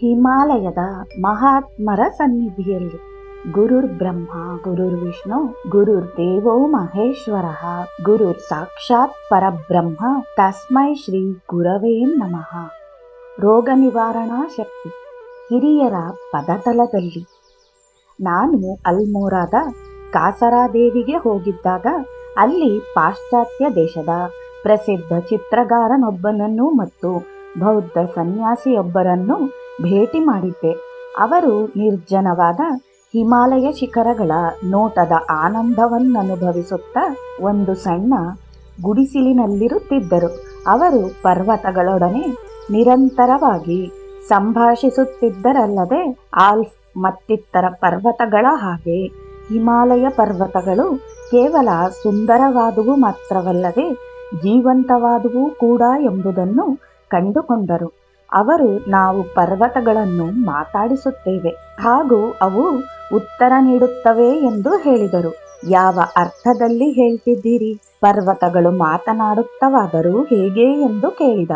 ಹಿಮಾಲಯದ ಮಹಾತ್ಮರ ಸನ್ನಿಧಿಯಲ್ಲಿ. ಗುರುರ್ ಬ್ರಹ್ಮ, ಗುರುರ್ ವಿಷ್ಣು, ಗುರುರ್ ದೇವೋ ಮಹೇಶ್ವರ, ಗುರುರ್ ಸಾಕ್ಷಾತ್ ಪರಬ್ರಹ್ಮ, ತಸ್ಮೈ ಶ್ರೀ ಗುರವೇ ನಮಃ. ರೋಗ ನಿವಾರಣಾ ಶಕ್ತಿ, ಹಿರಿಯರ ಪದತಲದಲ್ಲಿ. ನಾನು ಅಲ್ಮೋರಾದ ಕಾಸರಾದೇವಿಗೆ ಹೋಗಿದ್ದಾಗ ಅಲ್ಲಿ ಪಾಶ್ಚಾತ್ಯ ದೇಶದ ಪ್ರಸಿದ್ಧ ಚಿತ್ರಗಾರನೊಬ್ಬನನ್ನು ಮತ್ತು ಬೌದ್ಧ ಸನ್ಯಾಸಿಯೊಬ್ಬರನ್ನು ಭೇಟಿ ಮಾಡಿದ್ದೆ. ಅವರು ನಿರ್ಜನವಾದ ಹಿಮಾಲಯ ಶಿಖರಗಳ ನೋಟದ ಆನಂದವನ್ನನುಭವಿಸುತ್ತಾ ಒಂದು ಸಣ್ಣ ಗುಡಿಸಿಲಿನಲ್ಲಿರುತ್ತಿದ್ದರು. ಅವರು ಪರ್ವತಗಳೊಡನೆ ನಿರಂತರವಾಗಿ ಸಂಭಾಷಿಸುತ್ತಿದ್ದರಲ್ಲದೆ ಆಲ್ಫ್ ಮತ್ತಿತರ ಪರ್ವತಗಳ ಹಾಗೆ ಹಿಮಾಲಯ ಪರ್ವತಗಳು ಕೇವಲ ಸುಂದರವಾದುವು ಮಾತ್ರವಲ್ಲದೆ ಜೀವಂತವಾದುವು ಕೂಡ ಎಂಬುದನ್ನು ಕಂಡುಕೊಂಡರು. ಅವರು ನಾವು ಪರ್ವತಗಳನ್ನು ಮಾತಾಡಿಸುತ್ತೇವೆ ಹಾಗೂ ಅವು ಉತ್ತರ ನೀಡುತ್ತವೆ ಎಂದು ಹೇಳಿದರು. ಯಾವ ಅರ್ಥದಲ್ಲಿ ಹೇಳ್ತಿದ್ದೀರಿ? ಪರ್ವತಗಳು ಮಾತನಾಡುತ್ತವಾದರೂ ಹೇಗೆ ಎಂದು ಕೇಳಿದ.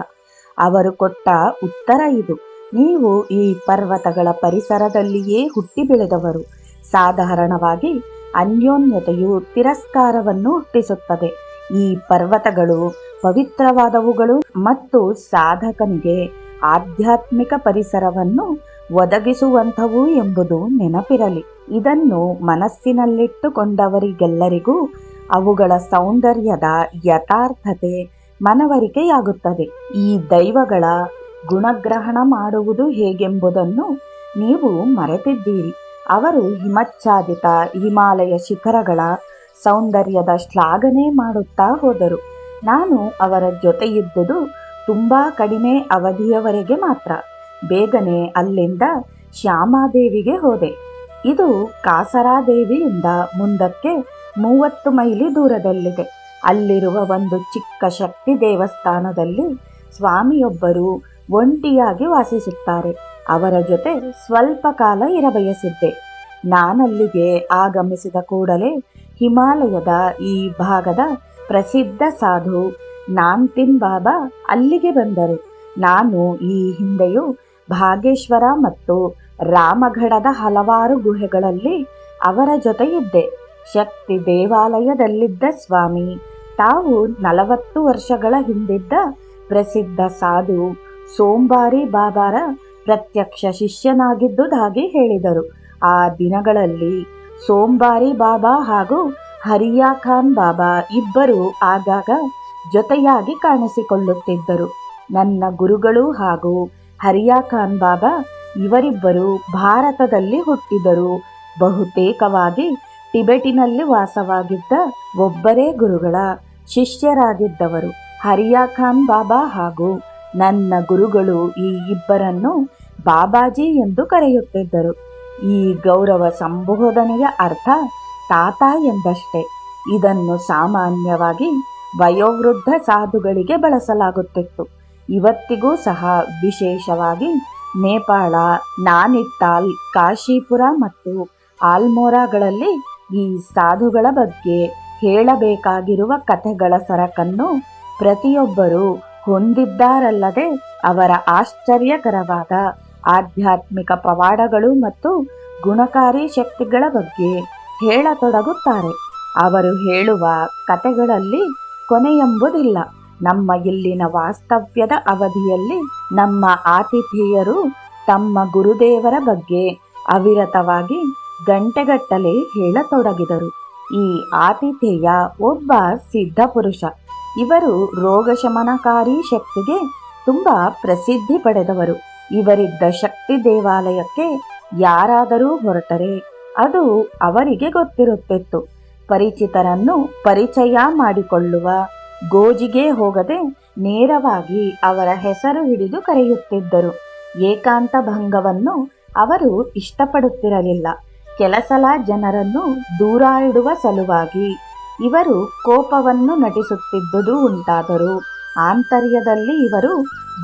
ಅವರು ಕೊಟ್ಟ ಉತ್ತರ ಇದು, ನೀವು ಈ ಪರ್ವತಗಳ ಪರಿಸರದಲ್ಲಿಯೇ ಹುಟ್ಟಿ ಬೆಳೆದವರು. ಸಾಧಾರಣವಾಗಿ ಅನ್ಯೋನ್ಯತೆಯು ತಿರಸ್ಕಾರವನ್ನು ಹುಟ್ಟಿಸುತ್ತದೆ. ಈ ಪರ್ವತಗಳು ಪವಿತ್ರವಾದವುಗಳು ಮತ್ತು ಸಾಧಕನಿಗೆ ಆಧ್ಯಾತ್ಮಿಕ ಪರಿಸರವನ್ನು ಒದಗಿಸುವಂಥವು ಎಂಬುದು ನೆನಪಿರಲಿ. ಇದನ್ನು ಮನಸ್ಸಿನಲ್ಲಿಟ್ಟುಕೊಂಡವರಿಗೆಲ್ಲರಿಗೂ ಅವುಗಳ ಸೌಂದರ್ಯದ ಯಥಾರ್ಥತೆ ಮನವರಿಕೆಯಾಗುತ್ತದೆ. ಈ ದೈವಗಳ ಗುಣಗ್ರಹಣ ಮಾಡುವುದು ಹೇಗೆಂಬುದನ್ನು ನೀವು ಮರೆತಿದ್ದೀರಿ. ಅವರು ಹಿಮಚ್ಛಾದಿತ ಹಿಮಾಲಯ ಶಿಖರಗಳ ಸೌಂದರ್ಯದ ಶ್ಲಾಘನೆ ಮಾಡುತ್ತಾ ಹೋದರು. ನಾನು ಅವರ ಜೊತೆಯಿದ್ದುದು ತುಂಬ ಕಡಿಮೆ ಅವಧಿಯವರೆಗೆ ಮಾತ್ರ ಬೇಗನೆ ಅಲ್ಲಿಂದ ಶ್ಯಾಮಾದೇವಿಗೆ ಹೋದೆ. ಇದು ಕಾಸರಾದೇವಿಯಿಂದ ಮುಂದಕ್ಕೆ ಮೂವತ್ತು ಮೈಲಿ ದೂರದಲ್ಲಿದೆ. ಅಲ್ಲಿರುವ ಒಂದು ಚಿಕ್ಕ ಶಕ್ತಿ ದೇವಸ್ಥಾನದಲ್ಲಿ ಸ್ವಾಮಿಯೊಬ್ಬರು ಒಂಟಿಯಾಗಿ ವಾಸಿಸುತ್ತಾರೆ. ಅವರ ಜೊತೆ ಸ್ವಲ್ಪ ಕಾಲ ಇರಬಯಸಿದ್ದೆ. ನಾನಲ್ಲಿಗೆ ಆಗಮಿಸಿದ ಕೂಡಲೇ ಹಿಮಾಲಯದ ಈ ಭಾಗದ ಪ್ರಸಿದ್ಧ ಸಾಧು ನಾನ್ತಿನ್ ಬಾಬಾ ಅಲ್ಲಿಗೆ ಬಂದರು. ನಾನು ಈ ಹಿಂದೆಯೂ ಭಾಗೇಶ್ವರ ಮತ್ತು ರಾಮಗಢದ ಹಲವಾರು ಗುಹೆಗಳಲ್ಲಿ ಅವರ ಜೊತೆ ಇದ್ದೆ ಶಕ್ತಿ ದೇವಾಲಯದಲ್ಲಿದ್ದ ಸ್ವಾಮಿ, ತಾವು ನಲವತ್ತು ವರ್ಷಗಳ ಹಿಂದಿದ್ದ ಪ್ರಸಿದ್ಧ ಸಾಧು ಸೋಂಬಾರಿ ಬಾಬಾರ ಪ್ರತ್ಯಕ್ಷ ಶಿಷ್ಯನಾಗಿದ್ದುದಾಗಿ ಹೇಳಿದರು. ಆ ದಿನಗಳಲ್ಲಿ ಸೋಂಬಾರಿ ಬಾಬಾ ಹಾಗೂ ಹರಿಯಾ ಖಾನ್ ಬಾಬಾ ಇಬ್ಬರು ಆಗಾಗ ಜೊತೆಯಾಗಿ ಕಾಣಿಸಿಕೊಳ್ಳುತ್ತಿದ್ದರು. ನನ್ನ ಗುರುಗಳು ಹಾಗೂ ಹರಿಯಾ ಖಾನ್ ಬಾಬಾ ಇವರಿಬ್ಬರು ಭಾರತದಲ್ಲಿ ಹುಟ್ಟಿದರು. ಬಹುತೇಕವಾಗಿ ಟಿಬೆಟಿನಲ್ಲಿ ವಾಸವಾಗಿದ್ದ ಒಬ್ಬರೇ ಗುರುಗಳ ಶಿಷ್ಯರಾಗಿದ್ದವರು ಹರಿಯಾ ಖಾನ್ ಬಾಬಾ ಹಾಗೂ ನನ್ನ ಗುರುಗಳು ಈ ಇಬ್ಬರನ್ನು ಬಾಬಾಜಿ ಎಂದು ಕರೆಯುತ್ತಿದ್ದರು. ಈ ಗೌರವ ಸಂಬೋಧನೆಯ ಅರ್ಥ ತಾತ ಎಂದಷ್ಟೇ. ಇದನ್ನು ಸಾಮಾನ್ಯವಾಗಿ ವಯೋವೃದ್ಧ ಸಾಧುಗಳಿಗೆ ಬಳಸಲಾಗುತ್ತಿತ್ತು. ಇವತ್ತಿಗೂ ಸಹ ವಿಶೇಷವಾಗಿ ನೇಪಾಳ, ನಾನಿತ್ತಾಲ್, ಕಾಶಿಪುರ ಮತ್ತು ಆಲ್ಮೋರಾಗಳಲ್ಲಿ ಈ ಸಾಧುಗಳ ಬಗ್ಗೆ ಹೇಳಬೇಕಾಗಿರುವ ಕಥೆಗಳ ಸರಕನ್ನು ಪ್ರತಿಯೊಬ್ಬರೂ ಹೊಂದಿದ್ದಾರಲ್ಲದೆ ಅವರ ಆಶ್ಚರ್ಯಕರವಾದ ಆಧ್ಯಾತ್ಮಿಕ ಪವಾಡಗಳು ಮತ್ತು ಗುಣಕಾರಿ ಶಕ್ತಿಗಳ ಬಗ್ಗೆ ಹೇಳತೊಡಗುತ್ತಾರೆ. ಅವರು ಹೇಳುವ ಕತೆಗಳಲ್ಲಿ ಕೊನೆಯೆಂಬುದಿಲ್ಲ. ನಮ್ಮ ಇಲ್ಲಿನ ವಾಸ್ತವ್ಯದ ಅವಧಿಯಲ್ಲಿ ನಮ್ಮ ಆತಿಥೇಯರು ತಮ್ಮ ಗುರುದೇವರ ಬಗ್ಗೆ ಅವಿರತವಾಗಿ ಗಂಟೆಗಟ್ಟಲೆ ಹೇಳತೊಡಗಿದರು. ಈ ಆತಿಥೇಯ ಒಬ್ಬ ಸಿದ್ಧ ಪುರುಷ. ಇವರು ರೋಗಶಮನಕಾರಿ ಶಕ್ತಿಗೆ ತುಂಬ ಪ್ರಸಿದ್ಧಿ ಪಡೆದವರು. ಇವರಿದ್ದ ಶಕ್ತಿ ದೇವಾಲಯಕ್ಕೆ ಯಾರಾದರೂ ಹೊರಟರೆ ಅದು ಅವರಿಗೆ ಗೊತ್ತಿರುತ್ತಿತ್ತು. ಪರಿಚಿತರನ್ನು ಪರಿಚಯ ಮಾಡಿಕೊಳ್ಳುವ ಗೋಜಿಗೆ ಹೋಗದೆ ನೇರವಾಗಿ ಅವರ ಹೆಸರು ಹಿಡಿದು ಕರೆಯುತ್ತಿದ್ದರು. ಏಕಾಂತ ಭಂಗವನ್ನು ಅವರು ಇಷ್ಟಪಡುತ್ತಿರಲಿಲ್ಲ. ಕೆಲಸಲ ಜನರನ್ನು ದೂರ ಇಡುವ ಸಲುವಾಗಿ ಇವರು ಕೋಪವನ್ನು ನಟಿಸುತ್ತಿದ್ದುದು ಉಂಟಾದರು ಆಂತರ್ಯದಲ್ಲಿ ಇವರು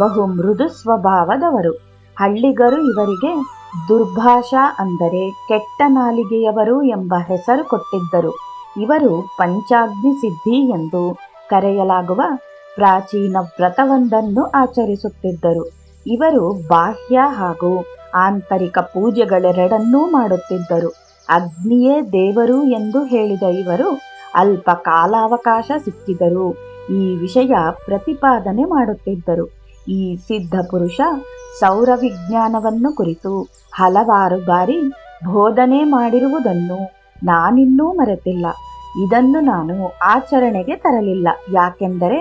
ಬಹು ಮೃದು ಸ್ವಭಾವದವರು. ಹಳ್ಳಿಗರು ಇವರಿಗೆ ದುರ್ಭಾಷಾ ಅಂದರೆ ಕೆಟ್ಟ ನಾಲಿಗೆಯವರು ಎಂಬ ಹೆಸರು ಕೊಟ್ಟಿದ್ದರು. ಇವರು ಪಂಚಾಗ್ನಿ ಸಿದ್ಧಿ ಎಂದು ಕರೆಯಲಾಗುವ ಪ್ರಾಚೀನ ವ್ರತವೊಂದನ್ನು ಆಚರಿಸುತ್ತಿದ್ದರು. ಇವರು ಬಾಹ್ಯ ಹಾಗೂ ಆಂತರಿಕ ಪೂಜೆಗಳೆರಡನ್ನೂ ಮಾಡುತ್ತಿದ್ದರು. ಅಗ್ನಿಯೇ ದೇವರು ಎಂದು ಹೇಳಿದ ಇವರು ಅಲ್ಪ ಕಾಲಾವಕಾಶ ಸಿಕ್ಕಿದರು ಈ ವಿಷಯ ಪ್ರತಿಪಾದನೆ ಮಾಡುತ್ತಿದ್ದರು. ಈ ಸಿದ್ಧ ಪುರುಷ ಸೌರ ವಿಜ್ಞಾನವನ್ನು ಕುರಿತು ಹಲವಾರು ಬಾರಿ ಬೋಧನೆ ಮಾಡಿರುವುದನ್ನು ನಾನಿನ್ನೂ ಮರೆತಿಲ್ಲ. ಇದನ್ನು ನಾನು ಆಚರಣೆಗೆ ತರಲಿಲ್ಲ. ಯಾಕೆಂದರೆ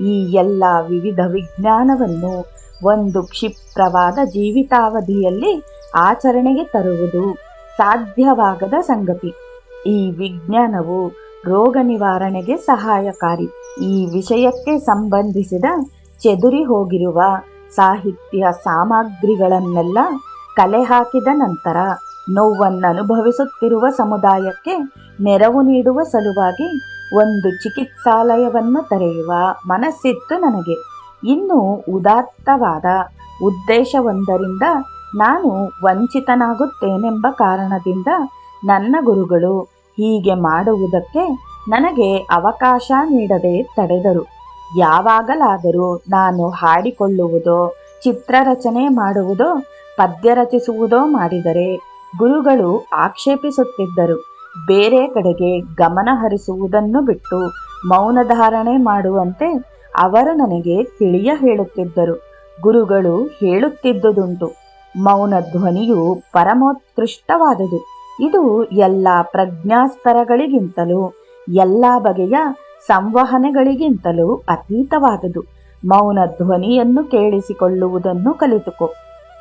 ಈ ಎಲ್ಲ ವಿವಿಧ ವಿಜ್ಞಾನವನ್ನು ಒಂದು ಕ್ಷಿಪ್ರವಾದ ಜೀವಿತಾವಧಿಯಲ್ಲಿ ಆಚರಣೆಗೆ ತರುವುದು ಸಾಧ್ಯವಾಗದ ಸಂಗತಿ. ಈ ವಿಜ್ಞಾನವು ರೋಗ ನಿವಾರಣೆಗೆ ಸಹಾಯಕಾರಿ. ಈ ವಿಷಯಕ್ಕೆ ಸಂಬಂಧಿಸಿದ ಚೆದುರಿ ಹೋಗಿರುವ ಸಾಹಿತ್ಯ ಸಾಮಗ್ರಿಗಳನ್ನೆಲ್ಲ ಕಲೆ ಹಾಕಿದ ನಂತರ ನೋವನ್ನನುಭವಿಸುತ್ತಿರುವ ಸಮುದಾಯಕ್ಕೆ ನೆರವು ನೀಡುವ ಸಲುವಾಗಿ ಒಂದು ಚಿಕಿತ್ಸಾಲಯವನ್ನು ತೆರೆಯುವ ಮನಸ್ಸಿತ್ತು ನನಗೆ. ಇನ್ನು ಉದಾತ್ತವಾದ ಉದ್ದೇಶವೊಂದರಿಂದ ನಾನು ವಂಚಿತನಾಗುತ್ತೇನೆಂಬ ಕಾರಣದಿಂದ ನನ್ನ ಗುರುಗಳು ಹೀಗೆ ಮಾಡುವುದಕ್ಕೆ ನನಗೆ ಅವಕಾಶ ನೀಡದೆ ತಡೆದರು. ಯಾವಾಗಲಾದರೂ ನಾನು ಹಾಡಿಕೊಳ್ಳುವುದೋ, ಚಿತ್ರರಚನೆ ಮಾಡುವುದೋ, ಪದ್ಯ ರಚಿಸುವುದೋ ಮಾಡಿದರೆ ಗುರುಗಳು ಆಕ್ಷೇಪಿಸುತ್ತಿದ್ದರು. ಬೇರೆ ಕಡೆಗೆ ಗಮನ ಹರಿಸುವುದನ್ನು ಬಿಟ್ಟು ಮೌನ ಧಾರಣೆ ಮಾಡುವಂತೆ ಅವರು ನನಗೆ ತಿಳಿಯ ಹೇಳುತ್ತಿದ್ದರು. ಗುರುಗಳು ಹೇಳುತ್ತಿದ್ದುದುಂಟು. ಮೌನ ಧ್ವನಿಯು ಪರಮೋತ್ಕೃಷ್ಟವಾದುದು. ಇದು ಎಲ್ಲ ಪ್ರಜ್ಞಾಸ್ತರಗಳಿಗಿಂತಲೂ ಎಲ್ಲ ಬಗೆಯ ಸಂವಹನೆಗಳಿಗಿಂತಲೂ ಅತೀತವಾದುದು. ಮೌನ ಧ್ವನಿಯನ್ನು ಕೇಳಿಸಿಕೊಳ್ಳುವುದನ್ನು ಕಲಿತುಕೋ.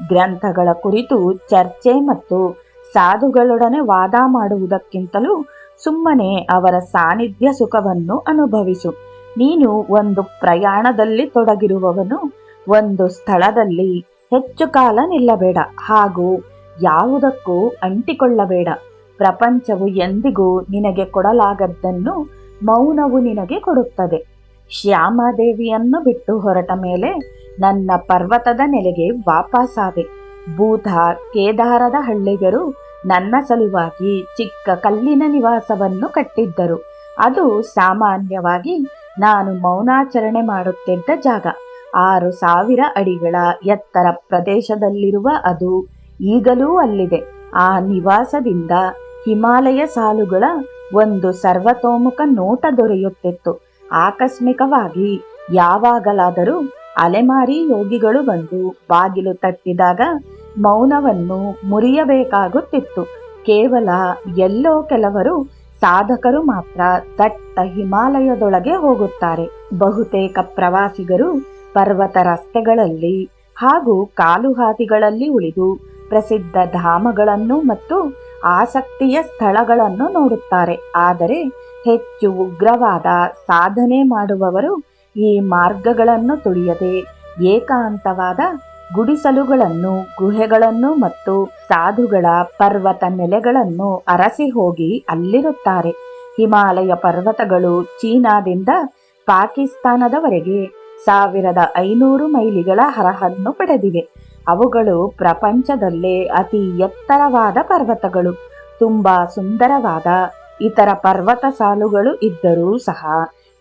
ಗ್ರಂಥಗಳ ಕುರಿತು ಚರ್ಚೆ ಮತ್ತು ಸಾಧುಗಳೊಡನೆ ವಾದ ಮಾಡುವುದಕ್ಕಿಂತಲೂ ಸುಮ್ಮನೆ ಅವರ ಸಾನ್ನಿಧ್ಯ ಸುಖವನ್ನು ಅನುಭವಿಸು. ನೀನು ಒಂದು ಪ್ರಯಾಣದಲ್ಲಿ ತೊಡಗಿರುವವನು, ಒಂದು ಸ್ಥಳದಲ್ಲಿ ಹೆಚ್ಚು ಕಾಲ ನಿಲ್ಲಬೇಡ ಹಾಗೂ ಯಾವುದಕ್ಕೂ ಅಂಟಿಕೊಳ್ಳಬೇಡ. ಪ್ರಪಂಚವು ಎಂದಿಗೂ ನಿನಗೆ ಕೊಡಲಾಗದ್ದನ್ನು ಮೌನವು ನಿನಗೆ ಕೊಡುತ್ತದೆ. ಶ್ಯಾಮಾದೇವಿಯನ್ನು ಬಿಟ್ಟು ಹೊರಟ ಮೇಲೆ ನನ್ನ ಪರ್ವತದ ನೆಲೆಗೆ ವಾಪಸ್ಸಾದೆ ಭೂತ ಕೇದಾರದ ಹಳ್ಳಿಗರು ನನ್ನ ಸಲುವಾಗಿ ಚಿಕ್ಕ ಕಲ್ಲಿನ ನಿವಾಸವನ್ನು ಕಟ್ಟಿದ್ದರು. ಅದು ಸಾಮಾನ್ಯವಾಗಿ ನಾನು ಮೌನಾಚರಣೆ ಮಾಡುತ್ತಿದ್ದ ಜಾಗ. ಆರು ಸಾವಿರ ಅಡಿಗಳ ಎತ್ತರ ಪ್ರದೇಶದಲ್ಲಿರುವ ಅದು ಈಗಲೂ ಅಲ್ಲಿದೆ. ಆ ನಿವಾಸದಿಂದ ಹಿಮಾಲಯ ಸಾಲುಗಳ ಒಂದು ಸರ್ವತೋಮುಖ ನೋಟ ದೊರೆಯುತ್ತಿತ್ತು. ಆಕಸ್ಮಿಕವಾಗಿ ಯಾವಾಗಲಾದರೂ ಅಲೆಮಾರಿ ಯೋಗಿಗಳು ಬಂದು ಬಾಗಿಲು ತಟ್ಟಿದಾಗ ಮೌನವನ್ನು ಮುರಿಯಬೇಕಾಗುತ್ತಿತ್ತು. ಕೇವಲ ಎಲ್ಲೋ ಕೆಲವರು ಸಾಧಕರು ಮಾತ್ರ ದಟ್ಟ ಹಿಮಾಲಯದೊಳಗೆ ಹೋಗುತ್ತಾರೆ. ಬಹುತೇಕ ಪ್ರವಾಸಿಗರು ಪರ್ವತ ರಸ್ತೆಗಳಲ್ಲಿ ಹಾಗೂ ಕಾಲುಹಾದಿಗಳಲ್ಲಿ ಉಳಿದು ಪ್ರಸಿದ್ಧ ಧಾಮಗಳನ್ನು ಮತ್ತು ಆಸಕ್ತಿಯ ಸ್ಥಳಗಳನ್ನು ನೋಡುತ್ತಾರೆ. ಆದರೆ ಹೆಚ್ಚು ಉಗ್ರವಾದ ಸಾಧನೆ ಮಾಡುವವರು ಈ ಮಾರ್ಗಗಳನ್ನು ತುಳಿಯದೆ ಏಕಾಂತವಾದ ಗುಡಿಸಲುಗಳನ್ನು, ಗುಹೆಗಳನ್ನು ಮತ್ತು ಸಾಧುಗಳ ಪರ್ವತ ನೆಲೆಗಳನ್ನು ಅರಸಿ ಹೋಗಿ ಅಲ್ಲಿರುತ್ತಾರೆ. ಹಿಮಾಲಯ ಪರ್ವತಗಳು ಚೀನಾದಿಂದ ಪಾಕಿಸ್ತಾನದವರೆಗೆ ಸಾವಿರದ ಐನೂರು ಮೈಲಿಗಳ ಹರಹನ್ನು ಪಡೆದಿವೆ. ಅವುಗಳು ಪ್ರಪಂಚದಲ್ಲೇ ಅತಿ ಎತ್ತರವಾದ ಪರ್ವತಗಳು. ತುಂಬಾ ಸುಂದರವಾದ ಇತರ ಪರ್ವತ ಸಾಲುಗಳು ಇದ್ದರೂ ಸಹ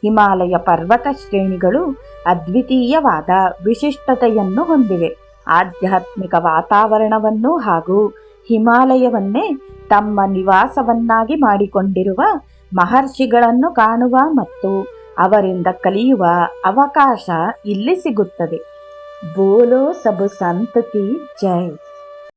ಹಿಮಾಲಯ ಪರ್ವತ ಶ್ರೇಣಿಗಳು ಅದ್ವಿತೀಯವಾದ ವಿಶಿಷ್ಟತೆಯನ್ನು ಹೊಂದಿವೆ. ಆಧ್ಯಾತ್ಮಿಕ ವಾತಾವರಣವನ್ನು ಹಾಗೂ ಹಿಮಾಲಯವನ್ನೇ ತಮ್ಮ ನಿವಾಸವನ್ನಾಗಿ ಮಾಡಿಕೊಂಡಿರುವ ಮಹರ್ಷಿಗಳನ್ನು ಕಾಣುವ ಮತ್ತು ಅವರಿಂದ ಕಲಿಯುವ ಅವಕಾಶ ಇಲ್ಲಿ ಸಿಗುತ್ತದೆ. ಬೋಲೋ ಸಬು ಸಂತತಿ ಜೈ.